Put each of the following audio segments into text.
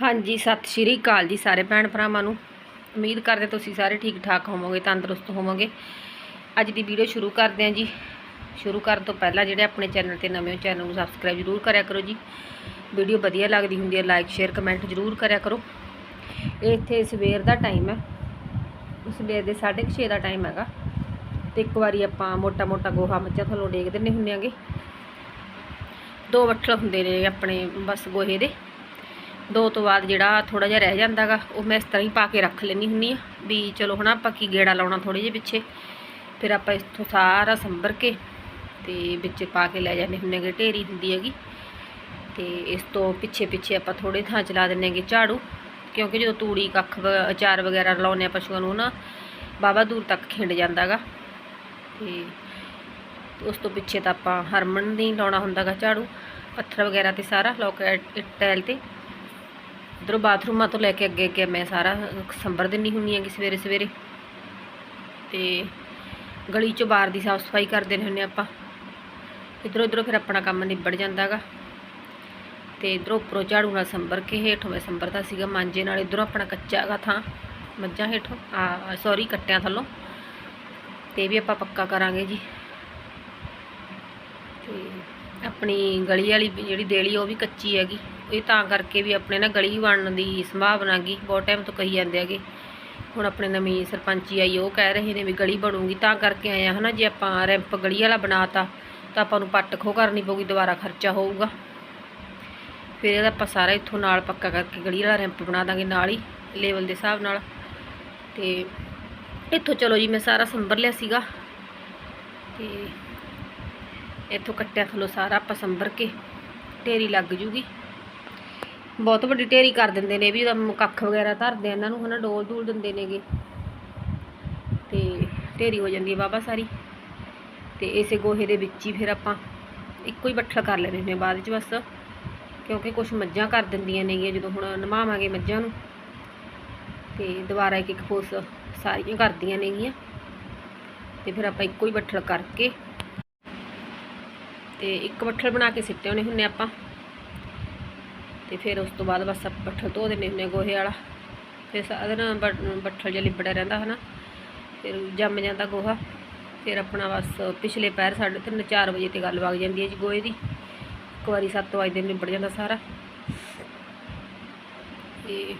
ਹਾਂਜੀ, ਸਤਿ ਸ਼੍ਰੀ ਅਕਾਲ ਜੀ ਸਾਰੇ ਭੈਣ ਭਰਾਵਾਂ ਨੂੰ। ਉਮੀਦ ਕਰਦੇ ਤੁਸੀਂ ਸਾਰੇ ਠੀਕ ਠਾਕ ਹੋਵੋਗੇ, ਤੰਦਰੁਸਤ ਹੋਵੋਗੇ। ਅੱਜ ਦੀ ਵੀਡੀਓ ਸ਼ੁਰੂ ਕਰਦੇ ਹਾਂ ਜੀ। ਸ਼ੁਰੂ ਕਰਨ ਤੋਂ ਪਹਿਲਾਂ ਜਿਹੜੇ ਆਪਣੇ ਚੈਨਲ ਤੇ ਨਵੇਂ ਹੋ, ਚੈਨਲ ਨੂੰ ਸਬਸਕ੍ਰਾਈਬ ਜ਼ਰੂਰ ਕਰਿਆ ਕਰੋ ਜੀ। ਵੀਡੀਓ ਵਧੀਆ ਲੱਗਦੀ ਹੁੰਦੀ ਹੈ ਲਾਈਕ ਸ਼ੇਅਰ ਕਮੈਂਟ ਜ਼ਰੂਰ ਕਰਿਆ ਕਰੋ। ਇਹ ਇੱਥੇ ਸਵੇਰ ਦਾ ਟਾਈਮ ਹੈ। ਸਵੇਰ ਦੇ 6:30 ਦਾ ਟਾਈਮ ਹੈਗਾ। ਤੇ ਇੱਕ ਵਾਰੀ ਆਪਾਂ ਮੋਟਾ ਮੋਟਾ ਗੋਹਾ ਮੱਝਾਂ ਥੱਲੋਂ ਡੇਗ ਦਿੰਨੇ ਹੁੰਦੇ ਆਂਗੇ ਦੋ ਵੱਠਲ ਹੁੰਦੇ ਨੇ ਆਪਣੇ ਬਸ ਗੋਹੇ ਦੇ। ਦੋ ਤੋਂ ਬਾਅਦ ਜਿਹੜਾ ਥੋੜਾ ਜਿਹਾ ਰਹਿ ਜਾਂਦਾਗਾ, ਉਹ ਮੈਂ ਇਸ ਤਰ੍ਹਾਂ ਹੀ ਪਾ ਕੇ ਰੱਖ ਲੈਣੀ ਹੁੰਨੀ ਆ ਵੀ ਚਲੋ ਹੁਣ ਆਪਾਂ ਕੀ ਗੇੜਾ ਲਾਉਣਾ ਥੋੜੇ ਜਿਹੇ ਪਿੱਛੇ। ਫਿਰ ਆਪਾਂ ਇਸ ਤੋਂ ਸਾਰਾ ਸੰਭਰ ਕੇ ਤੇ ਵਿੱਚ ਪਾ ਕੇ ਲੈ ਜਾਂਦੇ ਹੁੰਨੇ ਗੇ ਢੇਰੀ ਹੁੰਦੀ ਹੈਗੀ। ਤੇ ਇਸ ਤੋਂ ਪਿੱਛੇ ਪਿੱਛੇ ਆਪਾਂ ਥੋੜੇ ਥਾਂ ਚਲਾ ਦਿੰਨੇ ਹੈਗੇ ਝਾੜੂ, ਕਿਉਂਕਿ ਜਦੋਂ ਤੂੜੀ, ਕੱਖ ਵ- ਅਚਾਰ ਵਗੈਰਾ ਲਾਉਂਦੇ ਆ ਪਸ਼ੂਆਂ ਨੂੰ ਨਾ ਬਾਬਾ ਦੂਰ ਤੱਕ ਖਿੰਡ ਜਾਂਦਾਗਾ। ਤੇ ਉਸ ਤੋਂ ਪਿੱਛੇ ਤਾਂ ਆਪਾਂ ਹਰਮਨ ਨਹੀਂ ਲਾਉਣਾ ਹੁੰਦਾਗਾ ਝਾੜੂ, ਪੱਥਰ ਵਗੈਰਾ ਤੇ ਸਾਰਾ ਲੋਕ ਟੈਲ ਤੇ। ਇੱਧਰੋਂ ਬਾਥਰੂਮਾਂ ਤੋਂ ਲੈ ਕੇ ਅੱਗੇ ਅੱਗੇ ਮੈਂ ਸਾਰਾ ਸੰਭਰ ਦਿੰਨੀ ਹੁੰਨੀ ਹੈਗੀ ਸਵੇਰੇ ਸਵੇਰੇ। ਤੇ ਗਲੀ ਚੋਂ ਬਾਹਰ ਦੀ ਸਾਫ਼ ਸਫ਼ਾਈ ਕਰਦੇ ਹੁੰਨੇ ਆਪਾਂ। ਇੱਧਰੋਂ ਇੱਧਰੋਂ ਫਿਰ ਆਪਣਾ ਕੰਮ ਨਿਬੜ ਜਾਂਦਾਗਾ ਤੇ ਇੱਧਰੋਂ ਉੱਪਰੋਂ ਝਾੜੂ ਨਾਲ ਸੰਭਰ ਕੇ ਹੇਠੋਂ ਮੈਂ ਸੰਭਰਦਾ ਸੀਗਾ ਮਾਂਜੇ ਨਾਲ। ਇੱਧਰੋਂ ਆਪਣਾ ਕੱਚਾ ਹੈਗਾ ਥਾਂ, ਮੱਝਾਂ ਹੇਠੋਂ। ਆ ਸੌਰੀ ਕੱਟਿਆਂ ਥੱਲੋਂ। ਤੇ ਇਹ ਵੀ ਆਪਾਂ ਪੱਕਾ ਕਰਾਂਗੇ ਜੀ। ਤੇ ਆਪਣੀ ਗਲੀ ਵਾਲੀ ਜਿਹੜੀ ਦੇਲੀ ਉਹ ਵੀ ਕੱਚੀ ਹੈਗੀ। ਇਹ ਤਾਂ ਕਰਕੇ ਵੀ ਆਪਣੇ ਨਾ ਗਲੀ ਬਣਨ ਦੀ ਸੰਭਾਵਨਾ ਹੈਗੀ। ਬਹੁਤ ਟਾਈਮ ਤੋਂ ਕਹੀ ਜਾਂਦੇ ਹੈਗੇ। ਹੁਣ ਆਪਣੇ ਨਵੀਂ ਸਰਪੰਚੀ ਆਈ, ਉਹ ਕਹਿ ਰਹੇ ਨੇ ਵੀ ਗਲੀ ਬਣੂਗੀ। ਤਾਂ ਕਰਕੇ ਆਏ ਆ ਹਨਾ, ਜੇ ਆਪਾਂ ਰੈਂਪ ਗਲੀ ਵਾਲਾ ਬਣਾਤਾ, ਤਾਂ ਆਪਾਂ ਨੂੰ ਪੱਟ ਖੋ ਕਰਨੀ ਪਊਗੀ, ਦੁਬਾਰਾ ਖਰਚਾ ਹੋਊਗਾ। ਫਿਰ ਇਹਦਾ ਆਪਾਂ ਸਾਰਾ ਇੱਥੋਂ ਨਾਲ ਪੱਕਾ ਕਰਕੇ ਗਲੀ ਵਾਲਾ ਰੈਂਪ ਬਣਾ ਦਾਂਗੇ, ਨਾਲ ਹੀ ਲੈਵਲ ਦੇ ਹਿਸਾਬ ਨਾਲ। ਤੇ ਇੱਥੋਂ ਚਲੋ ਜੀ, ਮੈਂ ਸਾਰਾ ਸੰਭਰ ਲਿਆ ਸੀਗਾ। ਤੇ ਇੱਥੋਂ ਕੱਟਿਆ ਥੱਲੋਂ ਸਾਰਾ ਆਪਾਂ ਸੰਭਰ ਕੇ, ਢੇਰੀ ਲੱਗ ਜੂਗੀ। ਬਹੁਤ ਵੱਡੀ ਢੇਰੀ ਕਰ ਦਿੰਦੇ ਨੇ ਵੀ ਉਹਦਾ ਕੱਖ ਵਗੈਰਾ ਧਰਦੇ ਆ ਇਹਨਾਂ ਨੂੰ, ਹਨਾ, ਡੋਲ ਡੂਲ ਦਿੰਦੇ ਨੇਗੇ। ਤੇ ਢੇਰੀ ਹੋ ਜਾਂਦੀ ਹੈ ਵਾਹਵਾ ਸਾਰੀ। ਤੇ ਇਸੇ ਗੋਹੇ ਦੇ ਵਿੱਚ ਹੀ ਫਿਰ ਆਪਾਂ ਇੱਕੋ ਹੀ ਬੱਠਲ ਕਰ ਲੈਣੇ ਨੇ ਬਾਅਦ ਵਿੱਚ ਬਸ, ਕਿਉਂਕਿ ਕੁਝ ਮੱਝਾਂ ਕਰ ਦਿੰਦੀਆਂ ਨੇਗੀਆਂ ਜਦੋਂ ਹੁਣ ਨਮਾਵਾਂਗੇ ਮੱਝਾਂ ਨੂੰ। ਤੇ ਦੁਬਾਰਾ ਇੱਕ ਇੱਕ ਫੋਸ ਸਾਰੀਆਂ ਕਰਦੀਆਂ ਨੇਗੀਆਂ। ਤੇ ਫਿਰ ਆਪਾਂ ਇੱਕੋ ਹੀ ਬੱਠਲ ਕਰਕੇ ਤੇ ਇੱਕ ਬੱਠਲ ਬਣਾ ਕੇ ਸਿੱਟੇ ਹੋਣੇ ਹੁੰਨੇ ਆਪਾਂ। ਤੇ ਫਿਰ ਉਸ ਤੋਂ ਬਾਅਦ ਬਸ ਆਪਾਂ ਬੱਠਲ ਧੋ ਦਿੰਨੇ ਹੁੰਨੇ ਗੋਹੇ ਵਾਲਾ। ਫਿਰ ਸਾਰਾ ਦਿਨ ਬ- ਬੱਠਲ ਜਿਹਾ ਲਿਬੜਿਆ ਰਹਿੰਦਾ ਹਨਾ। ਫਿਰ ਜੰਮ ਜਾਂਦਾ ਗੋਹਾ। ਫਿਰ ਆਪਣਾ ਬਸ ਪਿਛਲੇ ਪੈਰ ਸਾਢੇ ਤਿੰਨ 4 ਵਜੇ ਤੇ ਗੱਲ ਵਗ ਜਾਂਦੀ ਹੈ ਜੀ ਗੋਹੇ ਦੀ। ਇੱਕ ਵਾਰੀ 7 ਵਜੇ ਦੇ ਨਿਬੜ ਜਾਂਦਾ ਸਾਰਾ। ਤੇ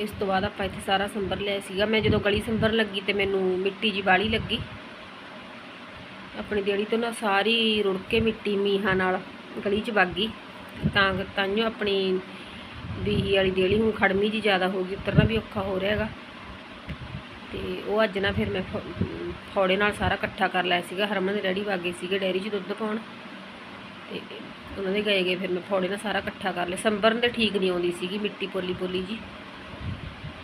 ਇਸ ਤੋਂ ਬਾਅਦ ਆਪਾਂ ਇੱਥੇ ਸਾਰਾ ਸੰਭਰ ਲਿਆ ਸੀਗਾ। ਮੈਂ ਜਦੋਂ ਗਲੀ ਸੰਭਰ ਲੱਗੀ ਤੇ ਮੈਨੂੰ ਮਿੱਟੀ ਜੀ ਬਾਲੀ ਲੱਗੀ। ਆਪਣੀ ਦੇੜੀ ਤੋਂ ਨਾ ਸਾਰੀ ਰੁੜ ਕੇ ਮਿੱਟੀ ਮੀਹਾਂ ਨਾਲ ਗਲੀ 'ਚ ਵਗ ਗਈ। ਤਾਂ ਤਾਂਿਓ ਆਪਣੀ ਬੀਹੀ ਵਾਲੀ ਦੇੜੀ ਹੁਣ ਖੜਮੀ ਜੀ ਜ਼ਿਆਦਾ ਹੋ ਗਈ ਉਤਰਨਾ ਵੀ ਔਖਾ ਹੋ ਰਿਹਾ ਹੈਗਾ। ਤੇ ਉਹ ਅੱਜ ਨਾ ਫਿਰ ਮੈਂ ਫ- ਫੌੜੇ ਨਾਲ ਸਾਰਾ ਇਕੱਠਾ ਕਰ ਲਿਆ ਸੀਗਾ। ਹਰਮਨ ਦੇ ਡੈਡੀ ਵਾਗੇ ਸੀਗੇ ਡੈਰੀ 'ਚ ਦੁੱਧ ਪਾਉਣ। ਤੇ ਉਹਨਾਂ ਦੇ ਗਏ ਗਏ ਫਿਰ ਮੈਂ ਫੌੜੇ ਨਾਲ ਸਾਰਾ ਇਕੱਠਾ ਕਰ ਲਿਆ। ਸੰਬਰਨ ਦੇ ਠੀਕ ਨਹੀਂ ਆਉਂਦੀ ਸੀਗੀ ਮਿੱਟੀ ਪੋਲੀ ਪੋਲੀ ਜੀ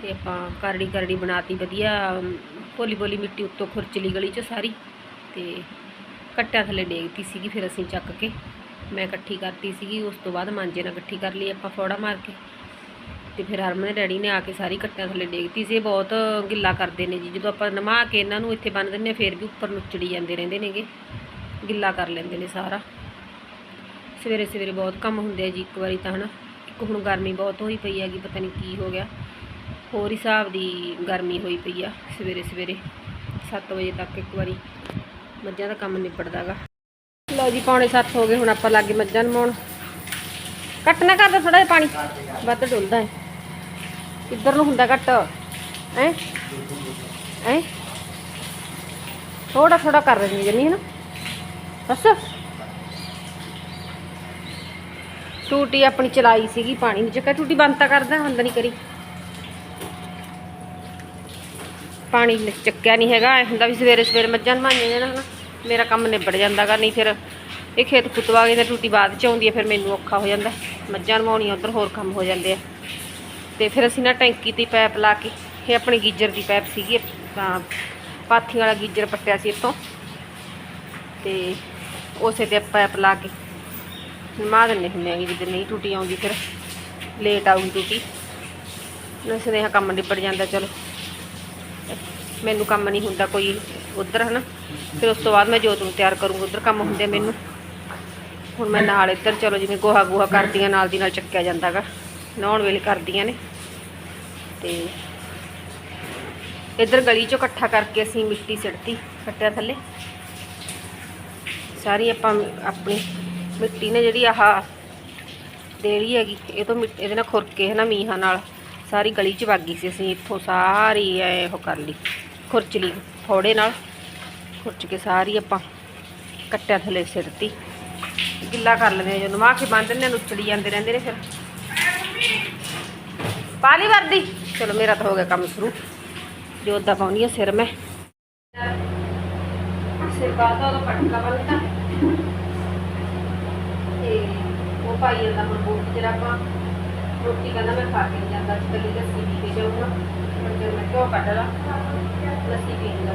ਤੇ ਆਪਾਂ ਕਰੜੀ ਕਰੜੀ ਬਣਾਤੀ ਵਧੀਆ ਅਮ, ਪੋਲੀ ਪੋਲੀ ਮਿੱਟੀ ਉੱਤੋਂ ਖੁਰਚਲੀ ਗਲੀ 'ਚ ਸਾਰੀ। ਤੇ ਕੱਟਿਆਂ ਥੱਲੇ ਡੇਗਤੀ ਸੀਗੀ, ਫਿਰ ਅਸੀਂ ਚੱਕ ਕੇ ਮੈਂ ਇਕੱਠੀ ਕਰਤੀ ਸੀਗੀ, ਉਸ ਤੋਂ ਬਾਅਦ ਮਾਂਜੇ ਨਾਲ ਇਕੱਠੀ ਕਰ ਲਈ ਆਪਾਂ ਫੋੜਾ ਮਾਰ ਕੇ। ਤੇ ਫਿਰ ਹਰਮਨ ਦੇ ਡੈਡੀ ਨੇ ਆ ਕੇ ਸਾਰੀ ਕੱਟਿਆਂ ਥੱਲੇ ਡੇਗਤੀ ਸੀ, ਇਹ ਬਹੁਤ ਗਿੱਲਾ ਕਰਦੇ ਨੇ ਜੀ, ਜਦੋਂ ਆਪਾਂ ਨਮਾ ਕੇ ਇਹਨਾਂ ਨੂੰ ਇੱਥੇ ਬੰਨ ਦਿੰਦੇ ਹਾਂ, ਫਿਰ ਵੀ ਉੱਪਰ ਨੁੱਚੜੀ ਜਾਂਦੇ ਰਹਿੰਦੇ ਨੇਗੇ, ਗਿੱਲਾ ਕਰ ਲੈਂਦੇ ਨੇ ਸਾਰਾ। ਸਵੇਰੇ ਸਵੇਰੇ ਬਹੁਤ ਕੰਮ ਹੁੰਦੇ ਆ ਜੀ, ਇੱਕ ਵਾਰੀ ਤਾਂ ਹਨਾ, ਇੱਕ ਹੁਣ ਗਰਮੀ ਬਹੁਤ ਹੋਈ ਪਈ ਹੈਗੀ, ਪਤਾ ਨਹੀਂ ਕੀ ਹੋ ਗਿਆ। ਹੋਰ ਹਿਸਾਬ ਦੀ ਗਰਮੀ ਹੋਈ ਪਈ ਆ ਸਵੇਰੇ ਸਵੇਰੇ 7 ਵਜੇ ਤੱਕ ਇੱਕ ਵਾਰੀ। ਮੱਝਾਂ ਦਾ ਕੰਮ ਨਿਬੜਦਾਗਾ। ਲਓ ਜੀ, ਪੌਣੇ 7 ਹੋ ਗਏ, ਹੁਣ ਆਪਾਂ ਲੱਗੇ ਮੱਝਾਂ ਨੂੰ ਮਾਣ। ਘੱਟ ਨਾ ਕਰਦਾ ਥੋੜਾ ਜਿਹਾ ਪਾਣੀ। ਵੱਧ ਡੁੱਲਦਾ ਹੈ ਇੱਧਰ ਨੂੰ ਹੁੰਦਾ ਘੱਟ? ਹੈ? ਹੈ? ਥੋੜਾ ਥੋੜਾ ਕਰ ਦਿੰਦੀ ਜੰਨੀ ਹੈ ਨਾ ਬਸ ਟੂਟੀ ਆਪਣੀ ਚਲਾਈ ਸੀਗੀ ਪਾਣੀ ਨਹੀਂ ਚੱਕਾ ਟੂਟੀ ਬੰਦ ਤਾਂ ਕਰਦਾ ਬੰਦ ਨਹੀਂ ਕਰੀ। ਪਾਣੀ ਚੱਕਿਆ ਨਹੀਂ ਹੈਗਾ, ਐ ਹੁੰਦਾ ਵੀ ਸਵੇਰੇ ਸਵੇਰੇ ਮੱਝਾਂ ਨਮਾਈਆਂ ਜਾਣ ਹਨਾ। ਮੇਰਾ ਕੰਮ ਨਿਬੜ ਜਾਂਦਾਗਾ, ਨਹੀਂ ਫਿਰ ਇਹ ਖੇਤ ਕੁੱਤਵਾ ਕੇ ਤੇ ਟੂਟੀ ਬਾਅਦ ਚ ਆਉਂਦੀ ਹੈ ਫਿਰ ਮੈਨੂੰ ਔਖਾ ਹੋ ਜਾਂਦਾ। ਮੱਝਾਂ ਨਮਾਉਣੀਆਂ ਉਧਰ ਹੋਰ ਕੰਮ ਹੋ ਜਾਂਦੇ ਆ। ਤੇ ਫਿਰ ਅਸੀਂ ਨਾ ਟੈਂਕੀ ਤੇ ਪਾਈਪ ਲਾ ਕੇ, ਇਹ ਆਪਣੀ ਗੀਜਰ ਦੀ ਪਾਈਪ ਸੀਗੀ, ਤਾਂ ਪਾਥੀ ਵਾਲਾ ਗੀਜਰ ਪੱਟਿਆ ਸੀ ਇੱਥੋਂ। ਤੇ ਉਸੇ ਤੇ ਪਾਈਪ ਲਾ ਕੇ, ਨਮਾ ਦਿੰਦੇ ਹੁੰਦੇ ਆ ਜਿੱਦ ਨਹੀਂ ਟੂਟੀ ਆਉਂਦੀ ਫਿਰ ਲੇਟ ਆਊਗੀ ਟੂਟੀ। ਨਸੇ ਦੇ ਕੰਮ ਨਿਬੜ ਜਾਂਦਾ, ਚਲੋ। ਮੈਨੂੰ ਕੰਮ ਨਹੀਂ ਹੁੰਦਾ ਕੋਈ ਉਧਰ, ਹਨਾ? ਫਿਰ ਉਸ ਤੋਂ ਬਾਅਦ ਮੈਂ ਜੋਤ ਨੂੰ ਤਿਆਰ ਕਰੂੰਗੀ, ਉਧਰ ਕੰਮ ਹੁੰਦੇ ਮੈਨੂੰ। ਹੁਣ ਮੈਂ ਨਾਲ ਇੱਧਰ, ਚਲੋ ਜਿਵੇਂ ਗੋਹਾ ਗੋਹਾ ਕਰਦੀਆਂ, ਨਾਲ ਦੀ ਨਾਲ ਚੱਕਿਆ ਜਾਂਦਾਗਾ। ਨਹਾਉਣ ਵੇਲੇ ਕਰਦੀਆਂ ਨੇ। ਤੇ ਇੱਧਰ ਗਲੀ ਚੋਂ ਇਕੱਠਾ ਕਰਕੇ ਅਸੀਂ ਮਿੱਟੀ ਸਿੱਟਤੀ ਕੱਟਿਆ ਥੱਲੇ। ਸਾਰੀ ਆਪਾਂ ਆਪਣੀ ਮਿੱਟੀ ਨੇ ਜਿਹੜੀ ਆਹ ਦੇਲੀ ਹੈਗੀ, ਇਹ ਤੋਂ ਮਿੱਟੀ, ਇਹਦੇ ਨਾਲ ਖੁਰ ਕੇ ਹੈ ਨਾ ਮੀਂਹਾਂ ਨਾਲ, ਸਾਰੀ ਗਲੀ ਚ ਵਗ ਗਈ ਸੀ ਅਸੀਂ, ਇੱਥੋਂ ਸਾਰੀ ਐ ਉਹ ਕਰ ਲਈ। ਖੁਰਚ ਲਈ ਥੋੜੇ ਨਾਲ। ਖੁਰਚ ਕੇ ਸਾਰੀ ਆਪਾਂ ਕੱਟਿਆ ਥੱਲੇ ਸਿੱਟਤੀ ਗਿੱਲਾ ਕਰ ਲੈਂਦੇ ਆ ਜਦੋਂ। ਨਵਾ ਕੇ ਬੰਨ ਦਿੰਦੇ ਆ ਨੁੱਚੜੀ ਜਾਂਦੇ ਰਹਿੰਦੇ ਨੇ ਫਿਰ। ਪਾ ਲਈ ਵਰਦੀ। ਚਲੋ, ਮੇਰਾ ਤਾਂ ਹੋ ਗਿਆ ਕੰਮ ਸ਼ੁਰੂ। ਜੋ ਦਾ ਪਾਉਣੀ ਆ, ਸਿਰ ਮੈਂ। ਸਿਰ ਬਾਤਾ ਉਹਦਾ ਪਟਕਾ ਬੰਨਤਾ ਤੇ ਉਹ ਪਾਈ ਜਾਂਦਾ ਹੁਣ ਜਿਹੜਾ ਆਪਾਂ ਰੋਟੀ ਕਹਿੰਦਾ ਮੈਂ ਖਾ ਕੇ ਨਹੀਂ ਜਾਂਦਾ। ਅੱਜ ਕੱਲ੍ਹ ਲੱਸੀ ਪੀ ਕੇ ਜਾਊਂਗਾ। ਮੈਂ ਕਿਉਂ ਕੱਢ ਲਾ। ਲੱਸੀ ਪੀਣ ਦਾ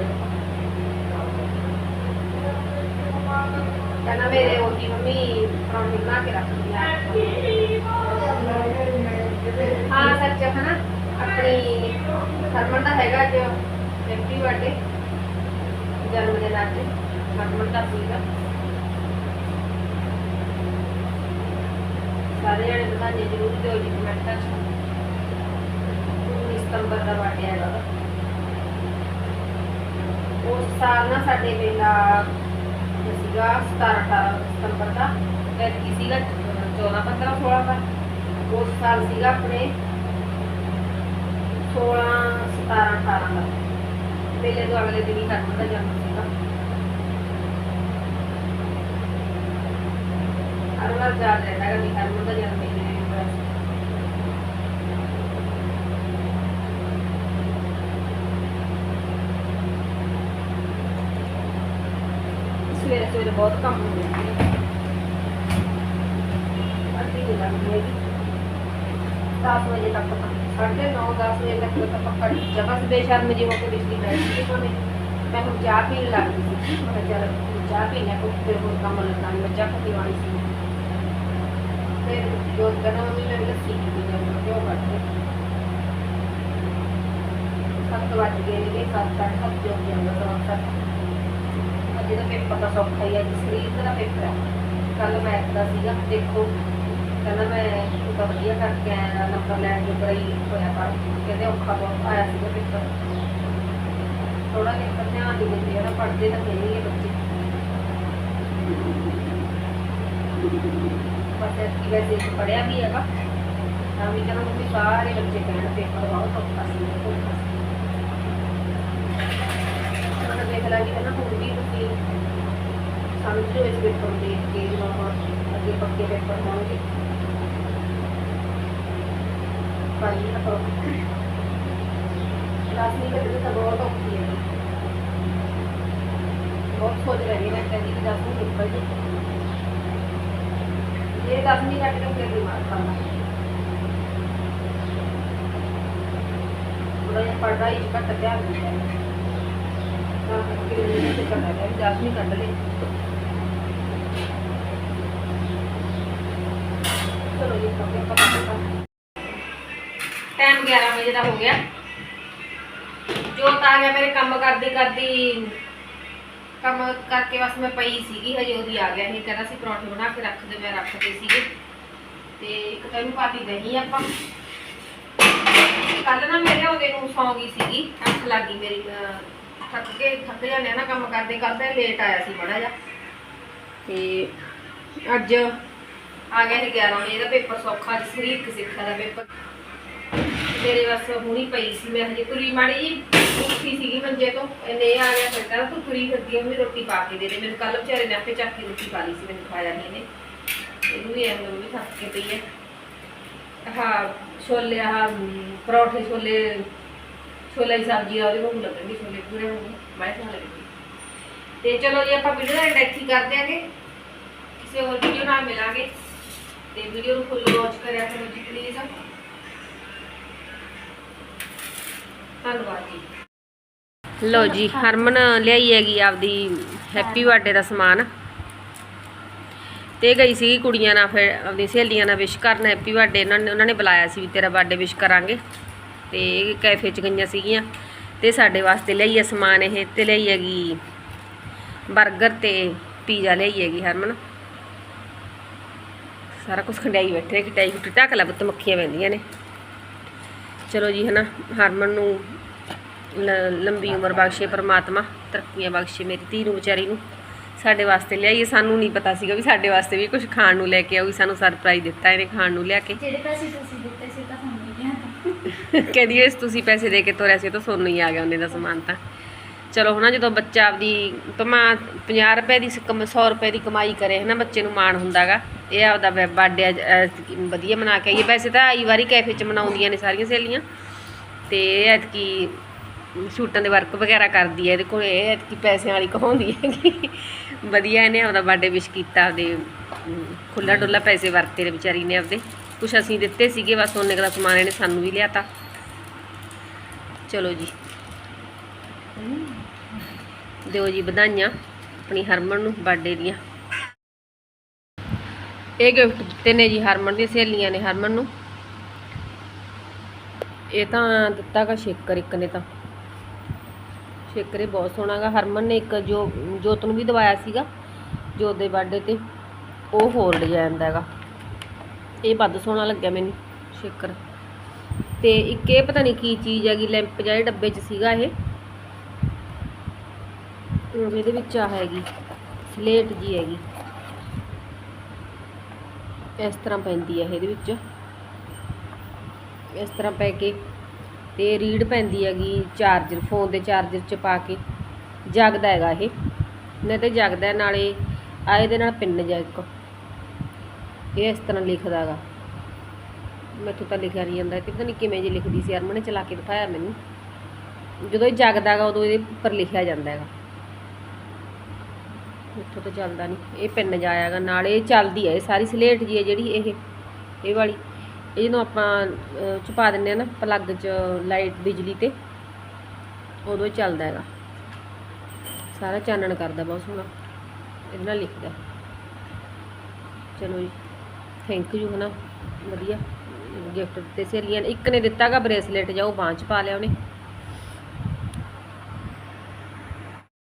ਕਹਿੰਦਾ ਮੇਰੇ ਰੋਟੀ ਮੰਮੀ ਪਰੌਂਠੀ ਬਣਾ ਕੇ ਰੱਖ ਦਿਆ ਹਾਂ ਸੱਚ ਹੈ ਨਾ ਆਪਣੀ ਹਰਮਨ ਦਾ ਹੈਗਾ ਅੱਜ ਹੈਪੀ ਬਰਥਡੇ ਜਨਮ ਦਿਨ ਅੱਜ ਹਰਮਨ ਦਾ ਸੀਗਾ ਸਾਰੇ ਜਣੇ ਵਧਾਈਆਂ ਜ਼ਰੂਰ ਦਿਓ ਜੀ, ਕਮੈਂਟਾਂ 'ਚ 19 ਸਤੰਬਰ ਦਾ ਬਰਥਡੇ ਹੈਗਾ ਉਹਦਾ। ਉਸ ਸਾਲ ਨਾ ਸਾਡੇ ਵੇਲਾ ਸੀਗਾ 17 18 ਸਤੰਬਰ ਦਾ ਐਤਕੀ ਸੀਗਾ? 14 15 16 ਦਾ। ਉਸ ਸਾਲ ਸੀਗਾ ਆਪਣੇ 16 17 18 ਦਾ। ਮੇਲੇ ਤੋਂ ਅਗਲੇ ਦਿਨ ਹੀ ਹਰਮਨ ਦਾ ਜਨਮ ਸੀਗਾ। ਹਰ ਵਾਰ ਯਾਦ ਰਹਿੰਦਾ ਹੈ ਕਿ ਦਾ ਜਨਮ ਦਿਨ ਹੈ ਸਵੇਰੇ ਸਵੇਰੇ ਬਹੁਤ ਕੰਮ ਹੋ ਜਾਂਦਾ ਹੈ ਅੱਧੀ ਹੋ ਜਾਂਦੀ ਹੈ 10 ਵਜੇ ਤੱਕ ਤਾਂ ਸਾਢੇ 9 10 ਵਜੇ ਤੱਕ ਤਾਂ ਪੱਕਾ ਜਬਸ ਬੇਸ਼ਰਮ ਜੀ ਹੋ ਕੇ ਬਿਜਲੀ ਬੈਠ ਗਈ ਕੋਨੇ ਮੈਂ ਹੁਣ ਚਾਹ ਪੀਣ ਲੱਗ ਗਈ ਸੀ ਮੈਂ ਕਿਹਾ ਚੱਲ ਚਾਹ ਪੀਣਾ ਕੋ ਫਿਰ ਹੋਰ ਕੰਮ ਲੱਗਾ ਮੈਂ ਚਾਹ ਪੀਵਾਣੀ ਸੀ ਫਿਰ ਜੋ ਕਹਿੰਦਾ ਮੰਮੀ ਮੈਂ ਵੀ ਲੱਸੀ ਪੀ ਜਾਵਾਂ ਕਿਉਂ ਕਰਦੇ ਪੇਪਰ ਦਾ ਸੌਖਾ ਹੀ ਹੈ ਜੀ ਸਰੀਰ ਦਾ ਪੇਪਰ ਹੈ ਕੱਲ ਮੈਥ ਦਾ ਸੀਗਾ, ਦੇਖੋ। ਕਹਿੰਦਾ ਮੈਂ ਤੂੰ ਤਾਂ ਵਧੀਆ ਕਰਕੇ ਆਇਆ, ਨੰਬਰ ਲੈਣ ਜੋ ਕਰੀ ਹੋਇਆ ਪਰ ਕਹਿੰਦੇ ਔਖਾ ਬਹੁਤ ਆਇਆ ਸੀਗਾ ਪੇਪਰ। ਥੋੜਾ ਜਿਹਾ ਧਿਆਨ ਨਹੀਂ ਦਿੰਦੇ ਨਾ, ਪੜ੍ਹਦੇ ਤਾਂ ਨਹੀਂ ਹੈ ਬੱਚੇ। ਬਸ ਐਤਕੀ ਵੈਸੇ ਇੱਕ ਵੀ ਹੈਗਾ। ਤਾਂ ਵੀ ਕਹਿੰਦਾ ਮੰਮੀ ਸਾਰੇ ਬੱਚੇ ਕਹਿਣ, ਪੇਪਰ ਬਹੁਤ ਔਖਾ ਸੀ, ਬਹੁਤ ਔਖਾ ਸੀ। ਮੈਂ ਦੇਖ ਲਾਂਗੀ ਕਹਿੰਦਾ ਹੁਣ ਵੀ ਤੁਸੀਂ ਸਮਝੋ ਇਸ ਪੇਪਰ ਨੂੰ ਦੇਖ ਕੇ ਮਾਮਾ ਅੱਗੇ ਪੱਕੇ ਪੇਪਰ ਹੋਣਗੇ ਪਾਣੀ ਨਾ ਕਰੋ ਕਲਾਸ ਨਹੀਂ ਕਰਦੇ ਤਾਂ ਬਹੁਤ ਔਖੀ ਹੈ। ਬਹੁਤ ਸੋਚ ਰਹੀ ਮੈਂ ਕਹਿੰਦੀ ਕਿ ਦਸ ਨੂੰ ਨਿਕਲ ਜੇ ਇਹ ਦਸ ਨਹੀਂ ਕੱਟ ਕੇ ਫਿਰ ਦਿਮਾਗ ਖਾਣਾ ਥੋੜਾ ਜਿਹਾ ਪੜ੍ਹਦਾ ਹੀ ਘੱਟ ਧਿਆਨ ਦਿੰਦਾ ਕੱਢ ਲੈ ਚਲੋ ਜੀ ਟਾਈਮ 11 ਵਜੇ ਦਾ ਹੋ ਗਿਆ। ਜੋਤ ਆ ਗਿਆ ਮੇਰੇ ਕੰਮ ਕਰਦੀ ਕਰਦੀ। ਕੰਮ ਕਰਕੇ ਬਸ ਮੈਂ ਪਈ ਸੀਗੀ, ਹਜੇ ਉਹਦੀ ਆ ਗਿਆ ਸੀ। ਕਹਿੰਦਾ ਸੀ ਪਰੌਂਠੇ ਬਣਾ ਕੇ ਰੱਖ ਦੇ, ਮੈਂ ਰੱਖਦੇ ਸੀਗੇ। ਤੇ ਇੱਕ ਤਾਂ ਇਹਨੂੰ ਪਾਤੀ ਦਹੀਂ ਆਪਾਂ। ਕੱਲ ਨਾ ਮੇਰੇ ਉਹਦੇ ਨੂੰ ਸੌਂ ਗਈ ਸੀਗੀ, ਅੱਖ ਲੱਗ ਮੇਰੀ ਥੱਕ ਕੇ ਥੱਕ ਜਾਂਦੇ ਆ ਨਾ, ਕੰਮ ਕਰਦੇ ਕਰਦੇ ਲੇਟ ਆਇਆ ਸੀ ਬੜਾ ਜਿਹਾ। ਤੇ ਅੱਜ ਆ ਗਿਆ ਸੀ 11 ਵਜੇ ਦਾ ਪੇਪਰ ਸੌਖਾ, ਅੱਜ ਸਰੀਰਕ ਸਿੱਖਿਆ ਦਾ ਪੇਪਰ। ਮੇਰੇ ਬਸ ਹੁਣੀ ਪਈ ਸੀ, ਮੈਂ ਹਜੇ ਤੁਰੀ ਮਾੜੀ ਜੀ ਉੱਠੀ ਸੀਗੀ ਮੰਜੇ ਤੋਂ ਇਹਨੇ ਆ ਗਿਆ ਫਿਰ ਕਹਿੰਦਾ ਤੂੰ ਤੁਰੀ ਫਿਰਦੀ ਆ ਵੀ ਰੋਟੀ ਪਾ ਕੇ ਦੇ ਦੇ। ਮੈਨੂੰ ਕੱਲ ਵਿਚਾਰੇ ਨੇ ਆਪੇ ਚੱਕ ਕੇ ਰੋਟੀ ਪਾ ਲਈ ਸੀ, ਮੈਨੂੰ ਖਾਇਆ ਨਹੀਂ ਇਹਨੇ। ਇਹਨੂੰ ਵੀ ਐਂ ਵੀ ਥੱਕ ਕੇ ਪਈ ਹੈ ਹਾਂ ਛੋਲੇ ਆ ਪਰੌਠੇ ਛੋਲੇ ਛੋਲੇ ਦੀ ਸਬਜ਼ੀ ਆ ਉਹਦੇ ਕੋਲ ਲੱਗਣਗੇ ਛੋਲੇ ਪੂਰੇ ਹੋਣਗੇ ਮੈਂ ਤਾਂ ਲੱਗਣਗੇ ਤੇ ਚਲੋ ਜੀ, ਆਪਾਂ ਵੀਡੀਓ ਦਾ ਐਂਡ ਇੱਥੇ ਕਰ ਦਿਆਂਗੇ। ਕਿਸੇ ਹੋਰ ਵੀਡੀਓ ਨਾਲ ਮਿਲਾਂਗੇ। ਤੇ ਵੀਡੀਓ ਨੂੰ ਫੁੱਲ ਵਾਚ ਕਰਿਆ ਕਰੋ ਜੀ ਪਲੀਜ਼ ਧੰਨਵਾਦ ਜੀ। ਲੋ ਜੀ, ਹਰਮਨ ਲਿਆਈ ਹੈਗੀ ਆਪਦੀ ਹੈਪੀ ਬਰਥਡੇ ਦਾ ਸਮਾਨ। ਤੇ ਗਈ ਸੀ ਕੁੜੀਆਂ ਨਾਲ ਫਿਰ ਆਪਣੀ ਸਹੇਲੀਆਂ ਨਾਲ ਵਿਸ਼ ਕਰਨ ਹੈਪੀ ਬਰਥਡੇ ਇਹਨਾਂ ਨੇ ਉਹਨਾਂ ਨੇ ਬੁਲਾਇਆ ਸੀ ਵੀ ਤੇਰਾ ਬਰਥਡੇ ਵਿਸ਼ ਕਰਾਂਗੇ। ਤੇ ਕੈਫੇ 'ਚ ਗਈਆਂ ਸੀਗੀਆਂ ਤੇ ਸਾਡੇ ਵਾਸਤੇ ਲਈ ਸਮਾਨ ਇਹ ਤੇ ਲਈ ਹੈਗੀ 버ਗਰ ਤੇ ਪੀਜ਼ਾ ਲਈ ਹੈਗੀ ਹਰਮਨ। ਸਾਰਾ ਕੁਝ ਖੰਡਾਈ ਬੈਠੇ ਨੇ ਕਿਟਾਈ ਕੁੱਟੀ ਢੱਕ ਲਾ ਬੁੱਤ ਮੱਖੀਆਂ ਪੈਂਦੀਆਂ ਨੇ। ਚਲੋ ਜੀ ਹਨਾ, ਹਰਮਨ ਨੂੰ ਲ- ਲੰਬੀ ਉਮਰ ਬਖਸ਼ੇ ਪਰਮਾਤਮਾ, ਤਰੱਕੀਆਂ ਬਖਸ਼ੇ ਮੇਰੀ ਧੀ ਨੂੰ, ਵਿਚਾਰੀ ਨੂੰ। ਸਾਡੇ ਵਾਸਤੇ ਲਿਆਈਏ, ਸਾਨੂੰ ਨਹੀਂ ਪਤਾ ਸੀਗਾ ਵੀ ਸਾਡੇ ਵਾਸਤੇ ਵੀ ਕੁਝ ਖਾਣ ਨੂੰ ਲੈ ਕੇ ਆਊਗੀ, ਸਾਨੂੰ ਸਰਪ੍ਰਾਈਜ਼ ਦਿੱਤਾ ਇਹਨੇ ਖਾਣ ਨੂੰ ਲਿਆ ਕੇ। ਜਿਹੜੇ ਪੈਸੇ ਤੁਸੀਂ ਦਿੱਤੇ ਸੀ ਤਾਂ ਤੁਹਾਨੂੰ ਨਹੀਂ ਲਿਆ ਕਹਿੰਦੀ ਇਸ ਤੁਸੀਂ ਪੈਸੇ ਦੇ ਕੇ ਤੋਰਿਆ ਸੀ ਤਾਂ ਸੋਨੂੰ ਹੀ ਆ ਗਿਆ ਉਹਨੇ ਦਾ ਸਮਾਨ ਤਾਂ। ਚਲੋ ਹੁਣ ਜਦੋਂ ਬੱਚਾ ਆਪਦੀ ਪਮਾ 50 ਰੁਪਏ ਦੀ ਕਮ 100 ਰੁਪਏ ਦੀ ਕਮਾਈ ਕਰੇ, ਹਨਾ, ਬੱਚੇ ਨੂੰ ਮਾਣ ਹੁੰਦਾਗਾ। ਇਹ ਆਪਦਾ ਬਰਥਡੇ ਵਧੀਆ ਮਨਾ ਕੇ ਆਈਏ ਵੈਸੇ ਤਾਂ ਆਈ ਵਾਰੀ ਕੈਫੇ 'ਚ ਮਨਾਉਂਦੀਆਂ ਨੇ ਸਾਰੀਆਂ ਸਹੇਲੀਆਂ। ਤੇ ਇਹ ਐਤਕੀ ਸੂਟਾਂ ਦੇ ਵਰਕ ਵਗੈਰਾ ਕਰਦੀ ਹੈ, ਇਹਦੇ ਕੋਲ ਇਹ ਐਤਕੀ ਪੈਸਿਆਂ ਵਾਲੀ ਕਹਾਉਂਦੀ ਹੈਗੀ। ਵਧੀਆ ਇਹਨੇ ਆਪਦਾ ਬਰਥਡੇ ਵਿਸ਼ ਕੀਤਾ ਆਪਦੇ ਖੁੱਲਾ ਡੁੱਲਾ ਪੈਸੇ ਵਰਤੇ ਨੇ ਵਿਚਾਰੀ ਨੇ ਆਪਦੇ। ਕੁਛ ਅਸੀਂ ਦਿੱਤੇ ਸੀਗੇ, ਬਸ ਉਹਨੇ ਦਾ ਸਮਾਨ ਇਹਨੇ ਸਾਨੂੰ ਵੀ ਲਿਆਤਾ। ਚਲੋ ਜੀ। ਦਿਓ ਜੀ ਵਧਾਈਆਂ ਆਪਣੀ ਹਰਮਨ ਨੂੰ ਬਰਥਡੇ ਦੀਆਂ। ਇਹ ਗਿਫਟ ਦਿੱਤੇ ਨੇ ਜੀ ਹਰਮਨ ਦੀਆਂ ਸਹੇਲੀਆਂ ਨੇ ਹਰਮਨ ਨੂੰ। ਇਹ ਤਾਂ ਦਿੱਤਾ ਗਾ ਸ਼ੇਕਰ ਇੱਕ ਨੇ ਤਾਂ। ਸ਼ੇਕਰ ਇਹ ਬਹੁਤ ਸੋਹਣਾ ਗਾ। ਹਰਮਨ ਨੇ ਇੱਕ ਜੋ ਜੋਤ ਨੂੰ ਵੀ ਦਵਾਇਆ ਸੀਗਾ, ਜੋਤ ਦੇ ਬਰਥਡੇ ਤੇ, ਉਹ ਹੋਰ ਡਿਜ਼ਾਈਨ ਦਾ ਹੈਗਾ। ਇਹ ਵੱਧ ਸੋਹਣਾ ਲੱਗਿਆ ਮੈਨੂੰ ਸ਼ੇਕਰ ਤੇ ਇੱਕ ਇਹ ਪਤਾ ਨਹੀਂ ਕੀ ਚੀਜ਼ ਹੈਗੀ, ਲੈਂਪ ਜਿਹੜੇ ਡੱਬੇ 'ਚ ਸੀਗਾ ਇਹ। ਇਹਦੇ ਵਿੱਚ ਆ ਹੈਗੀ ਸਲੇਟ ਜੀ ਹੈਗੀ। ਇਸ ਤਰ੍ਹਾਂ ਪੈਂਦੀ ਹੈ ਇਹਦੇ ਵਿੱਚ। ਇਸ ਤਰ੍ਹਾਂ ਪੈ ਕੇ ਤੇ ਰੀਡ ਪੈਂਦੀ ਹੈਗੀ ਚਾਰਜਰ, ਫੋਨ ਦੇ ਚਾਰਜਰ 'ਚ ਪਾ ਕੇ। ਜਗਦਾ ਹੈਗਾ ਇਹ। ਨਹੀਂ ਤੇ ਜਗਦਾ, ਨਾਲੇ ਆ ਇਹਦੇ ਨਾਲ ਪਿੰਨ ਜਾ ਇੱਕ। ਇਹ ਇਸ ਤਰ੍ਹਾਂ ਲਿਖਦਾ ਹੈਗਾ। ਮੈਥੋਂ ਤਾਂ ਲਿਖਿਆ ਨਹੀਂ ਜਾਂਦਾ। ਤੇ ਪਤਾ ਨਹੀਂ ਕਿਵੇਂ ਜੇ ਲਿਖਦੀ ਸੀ। ਹਰਮਨ ਨੇ ਚਲਾ ਕੇ ਦਿਖਾਇਆ ਮੈਨੂੰ। ਜਦੋਂ ਇਹ ਜਗਦਾ ਹੈਗਾ ਉਦੋਂ ਇਹਦੇ ਉੱਪਰ ਲਿਖਿਆ ਜਾਂਦਾ ਹੈਗਾ। ਇੱਥੋਂ ਤਾਂ ਚੱਲਦਾ ਨਹੀਂ। ਇਹ ਪਿੰਨ ਜਾਇਆਗਾ ਨਾਲ ਇਹ ਚੱਲਦੀ ਹੈ ਇਹ ਸਾਰੀ ਸਲੇਟ ਜੀ ਹੈ ਜਿਹੜੀ ਇਹ। ਇਹ ਵਾਲੀ। ਇਹ ਜਦੋਂ ਆਪਾਂ ਅਹ, ਚ ਦਿੰਦੇ ਆ ਨਾ ਪਲੱਗ 'ਚ ਲਾਈਟ ਬਿਜਲੀ ਤੇ। ਉਦੋਂ ਚੱਲਦਾ ਹੈਗਾ। ਸਾਰਾ ਚਾਨਣ ਕਰਦਾ ਬਹੁਤ ਸੋਹਣਾ ਇਹਦੇ ਨਾਲ ਲਿਖਦਾ। ਚਲੋ ਜੀ। ਥੈਂਕ ਯੂ ਹਨਾ। ਵਧੀਆ। ਗਿਫਟ ਦਿੱਤੇ ਸਹੇਲੀਆਂ ਨੇ ਇੱਕ ਨੇ ਦਿੱਤਾਗਾ ਬ੍ਰੇਸਲੇਟ ਜਾਂ ਉਹ ਬਾਂਹ 'ਚ ਪਾ ਲਿਆ ਉਹਨੇ।